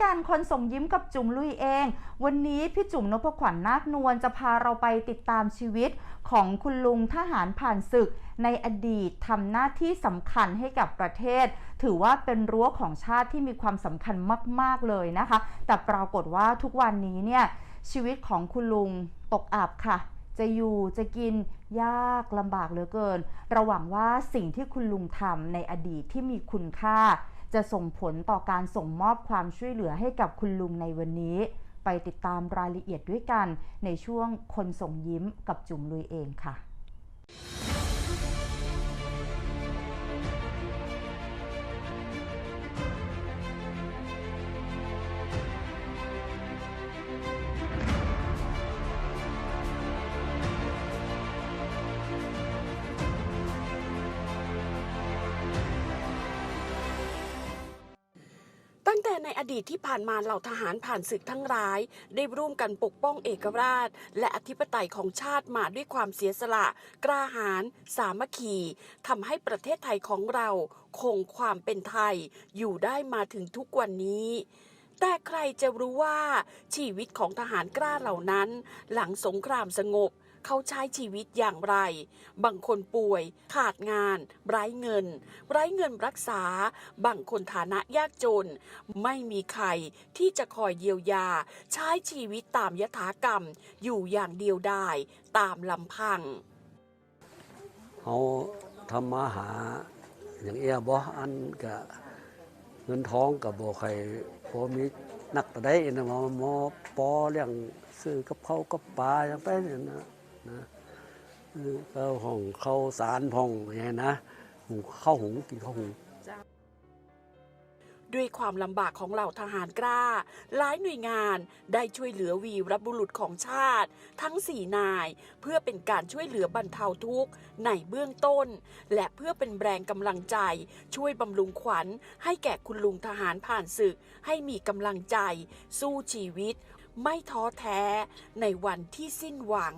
การคนส่งยิ้มกับจุ๋มลุยเอง วันนี้พี่จุ๋มนพขวัญนาคนวลจะพาเราไปติดตามชีวิตของคุณลุงทหารผ่านศึก ในอดีตทำหน้าที่สำคัญให้กับประเทศ ถือว่าเป็นรั้วของชาติที่มีความสำคัญมาก ๆ เลยนะคะ แต่ปรากฏว่าทุกวันนี้เนี่ยชีวิตของคุณลุงตกอับค่ะ จะอยู่จะกินยากลำบากเหลือเกินราหวังว่าสิ่งที่คุณลุงทำในอดีตที่มีคุณค่า จะส่งผลต่อการส่งมอบความช่วยเหลือให้กับคุณลุงในวันนี้ ไปติดตามรายละเอียดด้วยกันในช่วงคนส่งยิ้มกับจุ๋มลุยเองค่ะ แต่ในอดีตที่ผ่านมาเหล่าทหารผ่านศึกทั้งร้าย ได้ร่วมกันปกป้องเอกราช และอธิปไตยของชาติมาด้วยความเสียสละ กล้าหาญสามัคคีทำให้ประเทศไทยของเราคงความเป็นไทย อยู่ได้มาถึงทุกวันนี้แต่ใครจะรู้ว่าชีวิตของทหารกล้าเหล่านั้น หลังสงครามสงบ เขาใช้ชีวิตอย่างไร บางคนป่วย ขาดงาน ไร้เงิน ไร้เงินรักษา บางคนฐานะยากจน ไม่มีใครที่จะคอยเยียวยา ใช้ชีวิตตามยถากรรม อยู่อย่างเดียวดายตามลำพังเขาทำมาหาอย่างเอียบ่อันกับเงินท้องกับบ่ใครพอมีนักตะได้นะมอปอเลี้ยงซื้อกับเขากับปลาอย่างไปเนี่ยนะ นะเข้าห้องข้าสารพองอย่างนี้นะหุงข้าวหุงกินข้าวหุงด้วยความลำบากของเหล่าทหารกล้า หลายหน่วยงานได้ช่วยเหลือวีรบุรุษของชาติ ทั้งสี่นาย เพื่อเป็นการช่วยเหลือบรรเทาทุกข์ในเบื้องต้น และเพื่อเป็นแรงกำลังใจ ช่วยบำรุงขวัญ ให้แก่คุณลุงทหารผ่านศึก ให้มีกำลังใจ สู้ชีวิต ไม่ท้อแท้ในวันที่สิ้นหวัง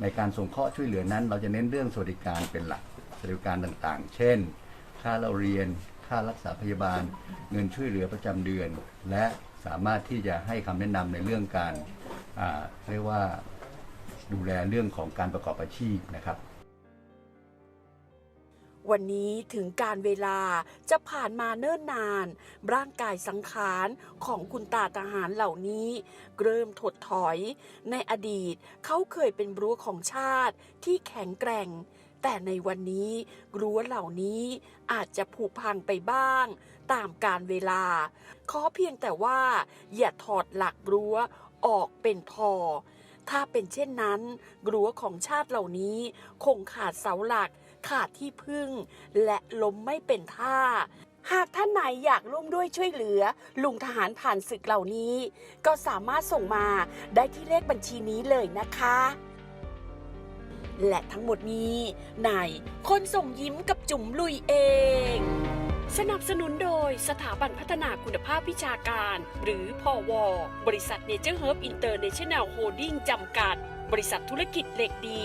ในการส่งเคราะห์ช่วยเหลือนั้น เราจะเน้นเรื่องสวัสดิการเป็นหลักสวัสดิการต่างๆ เช่น ค่าเราเรียน ค่ารักษาพยาบาล เงินช่วยเหลือประจำเดือน และสามารถที่จะให้คำแนะนำในเรื่องการเรียกว่าดูแลเรื่องของการประกอบอาชีพนะครับ วันนี้ถึงการเวลาจะผ่านมาเนิ่นนาน ร่างกายสังขารของคุณตาทหารเหล่านี้ เริ่มถดถอย ในอดีตเขาเคยเป็นรั้วของชาติที่แข็งแกร่ง แต่ในวันนี้รั้วเหล่านี้อาจจะผุพังไปบ้าง ตามการเวลา ขอเพียงแต่ว่า อย่าถอดหลักรั้วออกเป็นพอถ้าเป็นเช่นนั้นรั้วของชาติเหล่านี้ คงขาดเสาหลัก ขาดที่พึ่ง และล้มไม่เป็นท่า หากท่านไหนอยากร่วมด้วยช่วยเหลือ ลุงทหารผ่านศึกเหล่านี้ ก็สามารถส่งมาได้ที่เลขบัญชีนี้เลยนะคะ และทั้งหมดนี้ในคนส่งยิ้มกับจุ๋มลุยเองสนับสนุนโดยสถาบันพัฒนาคุณภาพวิชาการ หรือพอวบริษัทเนเจอร์เฮิร์บอินเตอร์เนชั่นแนลโฮดดิ้งจำกัด บริษัทธุรกิจเหล็กดี